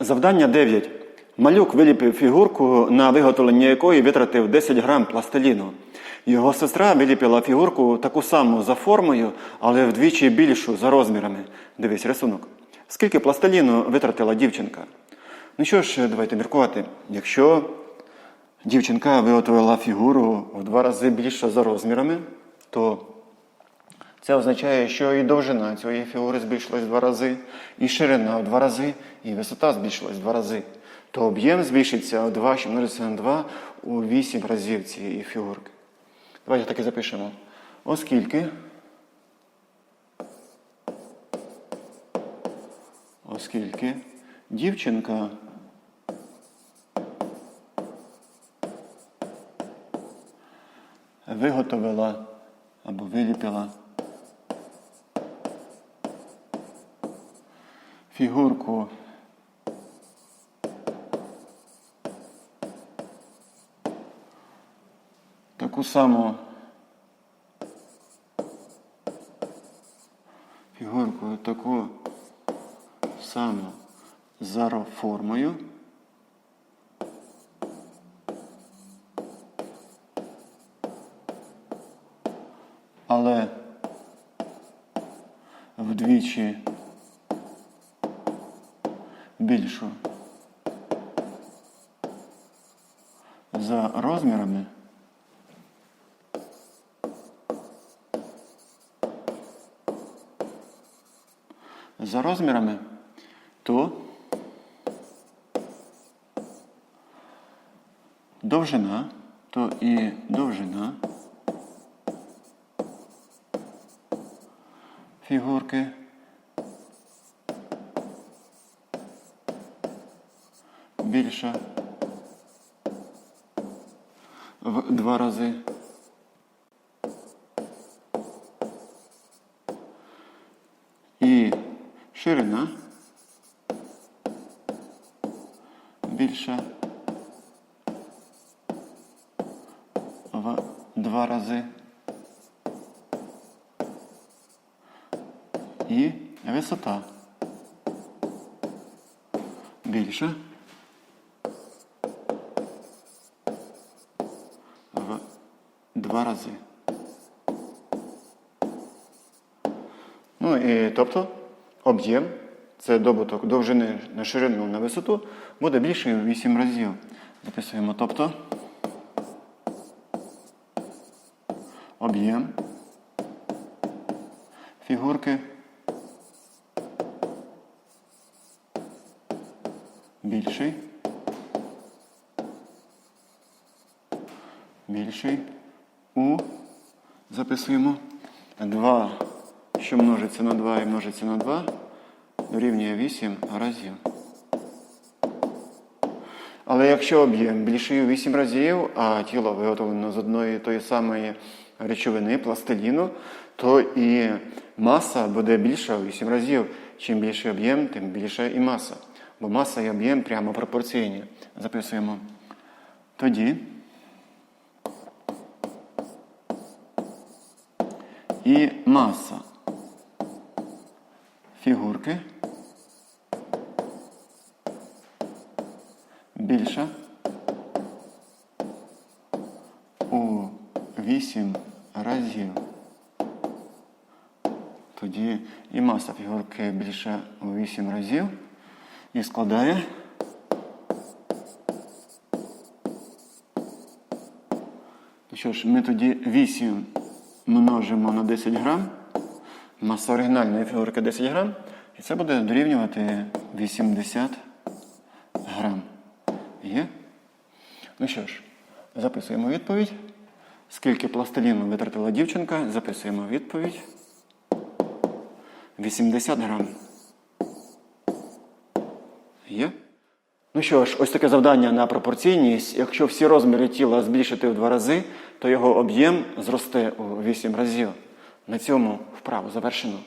Завдання 9. Малюк виліпив фігурку, на виготовлення якої витратив 10 грам пластиліну. Його сестра виліпила фігурку таку саму за формою, але вдвічі більшу за розмірами. Дивись рисунок. Скільки пластиліну витратила дівчинка? Ну що ж, давайте міркувати. Якщо дівчинка виготовила фігуру в два рази більше за розмірами, то це означає, що і довжина цієї фігури збільшилась в два рази, і ширина в два рази, і висота збільшилась в два рази. То об'єм збільшиться в 2, що множиться на 2 у 8 разів цієї фігурки. Давайте так і запишемо. Оскільки. Оскільки дівчинка виготовила або виліпила фігурку таку саму фігурку таку саму за. Але вдвічі більшу за розмірами. За розмірами, то довжина, то і довжина фігурки більша в два рази. І ширина. Більша в два рази. І висота. Більша в два рази. Ну і тобто об'єм, це добуток довжини на ширину на висоту, буде більший в 8 разів. Записуємо тобто об'єм фігурки більший. Більший у записуємо 2, що множиться на 2 і множиться на 2, дорівнює 8 разів. Але якщо об'єм більший у 8 разів, а тіло виготовлено з одної тої самої речовини, пластиліну, то і маса буде більша у 8 разів. Чим більший об'єм, тим більша і маса. Бо маса і об'єм прямо пропорційні. Записуємо. Тоді і маса. Фігурки. Більша у 8 разів. Тоді і маса фігурки більша у 8 разів. І складає. Ну що ж, ми тоді 8 множимо на 10 грам. Маса оригінальної фігурки 10 грам. І це буде дорівнювати 80 грам. Є? Ну що ж, записуємо відповідь. Скільки пластиліну витратила дівчинка, записуємо відповідь. 80 грам. Є? Ну що ж, ось таке завдання на пропорційність. Якщо всі розміри тіла збільшити в два рази, то його об'єм зросте у вісім разів. На цьому вправу завершено.